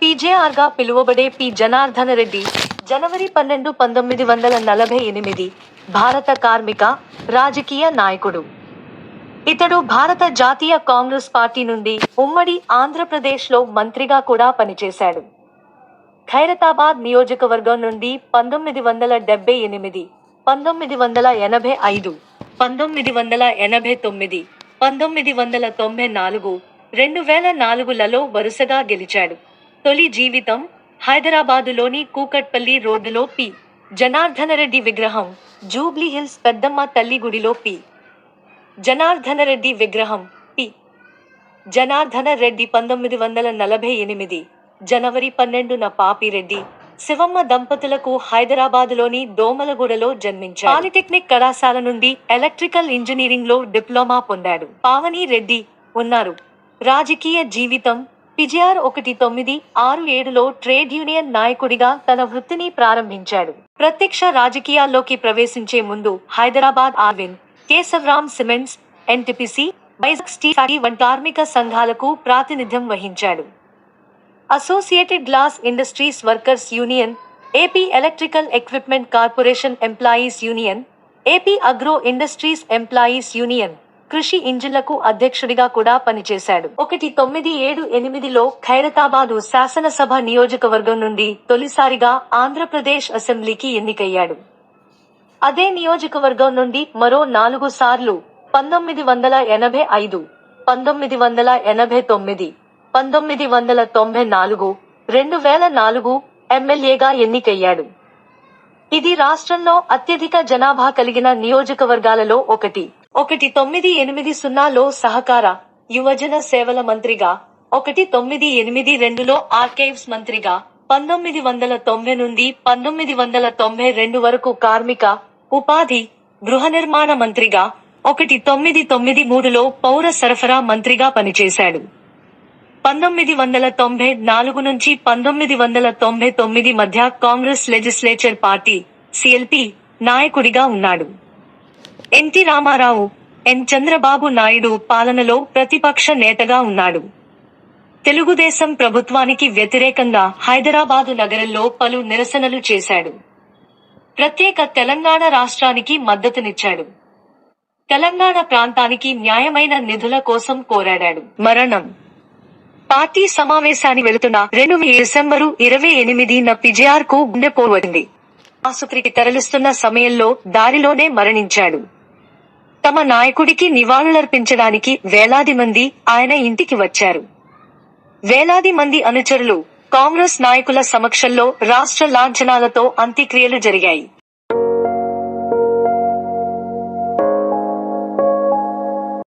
పీజేఆర్గా పిలువబడే పి. జనార్దన రెడ్డి జనవరి పన్నెండు పంతొమ్మిది వందల నలభై ఎనిమిది భారత కార్మిక రాజకీయ నాయకుడు. ఇతడు భారత జాతీయ కాంగ్రెస్ పార్టీ నుండి ఉమ్మడి ఆంధ్రప్రదేశ్లో మంత్రిగా కూడా పనిచేశాడు. ఖైరతాబాద్ నియోజకవర్గం నుండి పంతొమ్మిది వందల డెబ్బై ఎనిమిది పంతొమ్మిది వందల ఎనభై ఐదు పంతొమ్మిది వందల ఎనభై తొమ్మిది పంతొమ్మిది వందల తొంభై నాలుగు రెండు వేల నాలుగులలో వరుసగా గెలిచాడు. తొలి జీవితం హైదరాబాదులోని కూకట్పల్లి రోడ్డులో పి. జనార్దనరెడ్డి విగ్రహం జూబ్లీ హిల్స్ పెద్దమ్మ తల్లి గుడిలో పి. జనార్దనరెడ్డి విగ్రహం పి. జనార్దన రెడ్డి పంతొమ్మిది వందల నలభై ఎనిమిది జనవరి పన్నెండున పాపిరెడ్డి శివమ్మ దంపతులకు హైదరాబాదులోని దోమలగూడలో జన్మించారు. పాలిటెక్నిక్ కళాశాల నుండి ఎలక్ట్రికల్ ఇంజనీరింగ్లో డిప్లొమా పొందాడు. పావని రెడ్డి ఉన్నారు. రాజకీయ జీవితం పిజిఆర్ ఒకటి తొమ్మిది ఆరు ఏడులో ట్రేడ్ యూనియన్ నాయకుడిగా తన వృత్తిని ప్రారంభించాడు. ప్రత్యక్ష రాజకీయాల్లోకి ప్రవేశించే ముందు Hyderabad Allwyn Kesoram cements NTPC Vizag steel factory వంటి కార్మిక సంఘాలకు ప్రాతినిధ్యం వహించాడు. Associated glass industries workers union AP electrical equipment corporation employees union AP agro industries employees union కృషి ఇంజిన్లకు అధ్యక్షుడిగా కూడా పనిచేశాడు. ఒకటి తొమ్మిది ఏడు ఎనిమిదిలో ఖైరతాబాదు శాసనసభ నియోజకవర్గం నుండి తొలిసారిగా ఆంధ్రప్రదేశ్ అసెంబ్లీకి ఎన్నికయ్యాడు. అదే నియోజకవర్గం నుండి మరో నాలుగు సార్లు పంతొమ్మిది వందల ఎనభై ఐదు పంతొమ్మిది వందల ఎనభై తొమ్మిది పంతొమ్మిది వందల తొంభై నాలుగు రెండు వేల నాలుగు ఎమ్మెల్యేగా ఎన్నికయ్యాడు. ఇది రాష్ట్రంలో అత్యధిక జనాభా కలిగిన నియోజకవర్గాలలో ఒకటి. ఒకటి తొమ్మిది ఎనిమిది సున్నాలో సహకార యువజన సేవల మంత్రిగా. ఒకటి తొమ్మిది ఎనిమిది రెండులో ఆర్కైవ్స్ మంత్రిగా. పంతొమ్మిది వందల తొంభై నుండి పంతొమ్మిది వందల తొంభై రెండు వరకు కార్మిక ఉపాధి గృహ నిర్మాణ మంత్రిగా. ఒకటి తొమ్మిది తొమ్మిది మూడులో పౌర సరఫరా మంత్రిగా పనిచేశాడు. పంతొమ్మిది వందల తొంభై నాలుగు నుంచి పంతొమ్మిది వందల తొంభై తొమ్మిది మధ్య కాంగ్రెస్ లెజిస్లేచర్ పార్టీ సిఎల్పి నాయకుడిగా ఉన్నాడు. ఎన్టీ రామారావు ఎన్ చంద్రబాబు నాయుడు పాలనలో ప్రతిపక్ష నేతగా ఉన్నాడు. తెలుగుదేశం ప్రభుత్వానికి వ్యతిరేకంగా హైదరాబాదు నగరంలో పలు నిరసనలు చేశాడు. ప్రత్యేక తెలంగాణ రాష్ట్రానికి మద్దతునిచ్చాడు. తెలంగాణ ప్రాంతానికి న్యాయమైన నిధుల కోసం కోరాడాడు మరణం. పార్టీ సమావేశానికి వెళుతున్న రెండు డిసెంబరు ఇరవై ఎనిమిదిన పిజిఆర్కు గుండెపోవడింది ఆసుపత్రికి తరలిస్తున్న సమయంలో దారిలోనే మరణించాడు. తమ నాయకుడికి నివాళులర్పించడానికి వేలాది మంది ఆయన ఇంటికి వచ్చారు. వేలాది మంది అనుచరులు కాంగ్రెస్ నాయకుల సమక్షంలో రాష్ట్ర లాంఛనాలతో అంత్యక్రియలు జరిగాయి.